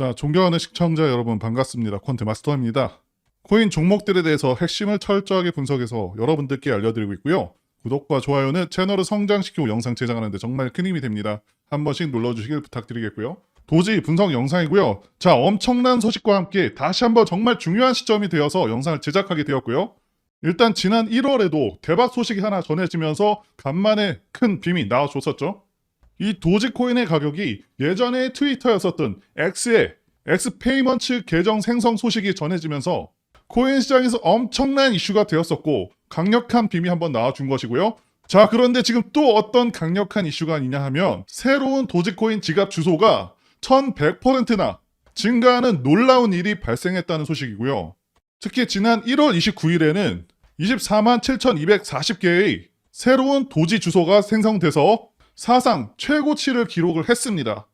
자, 존경하는 시청자 여러분 반갑습니다. 콘트 마스터입니다. 코인 종목들에 대해서 핵심을 철저하게 분석해서 여러분들께 알려드리고 있고요. 구독과 좋아요는 채널을 성장시키고 영상 제작하는데 정말 큰 힘이 됩니다. 한 번씩 눌러주시길 부탁드리겠고요. 도지 분석 영상이고요. 자, 엄청난 소식과 함께 다시 한번 정말 중요한 시점이 되어서 영상을 제작하게 되었고요. 일단 지난 1월에도 대박 소식이 하나 전해지면서 간만에 큰 빔이 나와줬었죠. 이 도지코인의 가격이 예전에 트위터였었던 X의 엑스페이먼츠 계정 생성 소식이 전해지면서 코인 시장에서 엄청난 이슈가 되었었고 강력한 빔이 한번 나와준 것이고요. 자 그런데 지금 또 어떤 강력한 이슈가 있냐 하면 새로운 도지코인 지갑 주소가 1100%나 증가하는 놀라운 일이 발생했다는 소식이고요. 특히 지난 1월 29일에는 24만 7,240개의 새로운 도지 주소가 생성돼서 사상 최고치를 기록을 했습니다.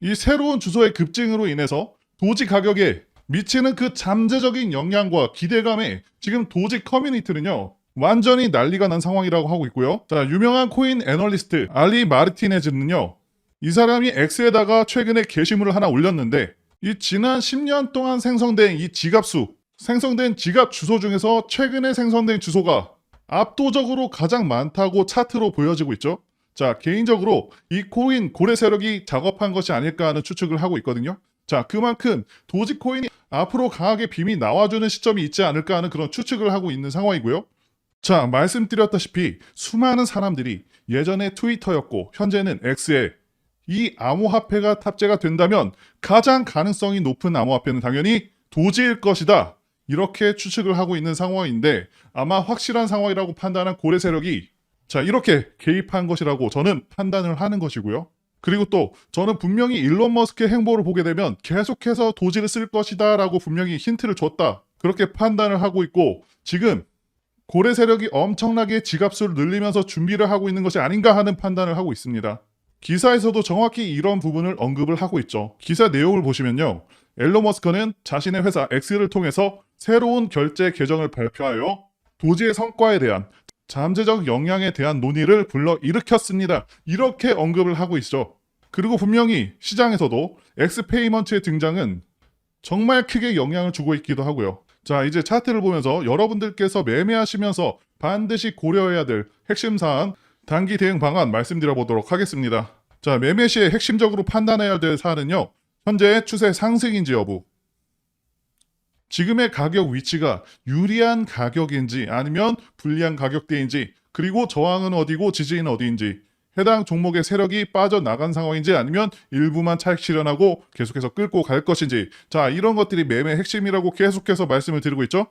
이 새로운 주소의 급증으로 인해서 도지 가격에 미치는 그 잠재적인 영향과 기대감에 지금 도지 커뮤니티는요 완전히 난리가 난 상황이라고 하고 있고요. 자 유명한 코인 애널리스트 알리 마르티네즈는요 이 사람이 X에다가 최근에 게시물을 하나 올렸는데 이 지난 10년 동안 생성된 이 지갑수 생성된 지갑 주소 중에서 최근에 생성된 주소가 압도적으로 가장 많다고 차트로 보여지고 있죠. 자, 개인적으로 이 코인 고래 세력이 작업한 것이 아닐까 하는 추측을 하고 있거든요. 자, 그만큼 도지코인이 앞으로 강하게 빔이 나와주는 시점이 있지 않을까 하는 그런 추측을 하고 있는 상황이고요. 자, 말씀드렸다시피 수많은 사람들이 예전에 트위터였고 현재는 X에 이 암호화폐가 탑재가 된다면 가장 가능성이 높은 암호화폐는 당연히 도지일 것이다. 이렇게 추측을 하고 있는 상황인데 아마 확실한 상황이라고 판단한 고래 세력이 자 이렇게 개입한 것이라고 저는 판단을 하는 것이고요. 그리고 또 저는 분명히 일론 머스크의 행보를 보게 되면 계속해서 도지를 쓸 것이다 라고 분명히 힌트를 줬다. 그렇게 판단을 하고 있고 지금 고래 세력이 엄청나게 지갑수를 늘리면서 준비를 하고 있는 것이 아닌가 하는 판단을 하고 있습니다. 기사에서도 정확히 이런 부분을 언급을 하고 있죠. 기사 내용을 보시면요. 엘론 머스크는 자신의 회사 X를 통해서 새로운 결제 계정을 발표하여 도지의 성과에 대한 잠재적 영향에 대한 논의를 불러 일으켰습니다. 이렇게 언급을 하고 있죠. 그리고 분명히 시장에서도 엑스페이먼트의 등장은 정말 크게 영향을 주고 있기도 하고요. 자, 이제 차트를 보면서 여러분들께서 매매하시면서 반드시 고려해야 될 핵심 사안, 단기 대응 방안 말씀드려 보도록 하겠습니다. 자, 매매 시에 핵심적으로 판단해야 될 사안은요. 현재 추세 상승인지 여부, 지금의 가격 위치가 유리한 가격인지 아니면 불리한 가격대인지 그리고 저항은 어디고 지지는 어디인지 해당 종목의 세력이 빠져나간 상황인지 아니면 일부만 차익 실현하고 계속해서 끌고 갈 것인지. 자 이런 것들이 매매 핵심이라고 계속해서 말씀을 드리고 있죠?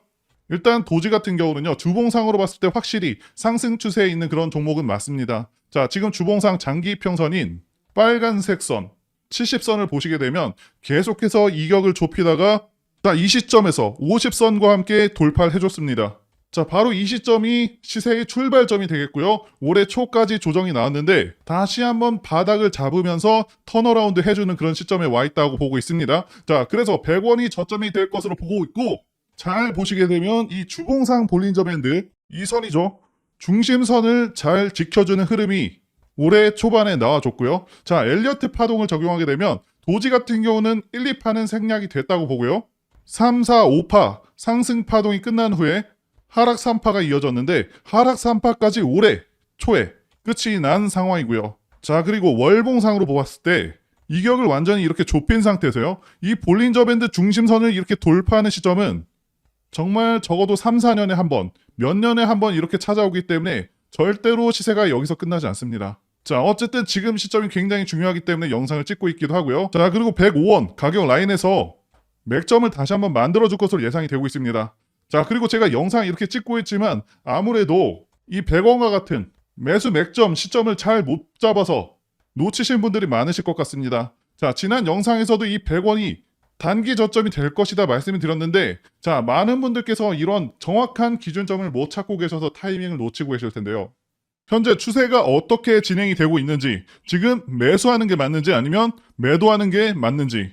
일단 도지 같은 경우는요 주봉상으로 봤을 때 확실히 상승 추세에 있는 그런 종목은 맞습니다. 자 지금 주봉상 장기 평선인 빨간색 선 70선을 보시게 되면 계속해서 이격을 좁히다가 자, 이 시점에서 50선과 함께 돌파를 해줬습니다. 자, 바로 이 시점이 시세의 출발점이 되겠고요. 올해 초까지 조정이 나왔는데 다시 한번 바닥을 잡으면서 턴어라운드 해주는 그런 시점에 와 있다고 보고 있습니다. 자, 그래서 100원이 저점이 될 것으로 보고 있고 잘 보시게 되면 이 주봉상 볼린저 밴드 이 선이죠. 중심선을 잘 지켜주는 흐름이 올해 초반에 나와줬고요. 자, 엘리어트 파동을 적용하게 되면 도지 같은 경우는 1, 2파는 생략이 됐다고 보고요. 3, 4, 5파 상승 파동이 끝난 후에 하락 3파가 이어졌는데 하락 3파까지 올해 초에 끝이 난 상황이고요. 자 그리고 월봉상으로 보았을 때 이격을 완전히 이렇게 좁힌 상태에서요. 이 볼린저 밴드 중심선을 이렇게 돌파하는 시점은 정말 적어도 3, 4년에 한 번, 몇 년에 한 번 이렇게 찾아오기 때문에 절대로 시세가 여기서 끝나지 않습니다. 자, 어쨌든 지금 시점이 굉장히 중요하기 때문에 영상을 찍고 있기도 하고요. 자, 그리고 105원 가격 라인에서 맥점을 다시 한번 만들어줄 것으로 예상이 되고 있습니다. 자, 그리고 제가 영상 이렇게 찍고 있지만 아무래도 이 100원과 같은 매수 맥점 시점을 잘 못 잡아서 놓치신 분들이 많으실 것 같습니다. 자, 지난 영상에서도 이 100원이 단기 저점이 될 것이다 말씀을 드렸는데 자, 많은 분들께서 이런 정확한 기준점을 못 찾고 계셔서 타이밍을 놓치고 계실 텐데요. 현재 추세가 어떻게 진행이 되고 있는지, 지금 매수하는 게 맞는지 아니면 매도하는 게 맞는지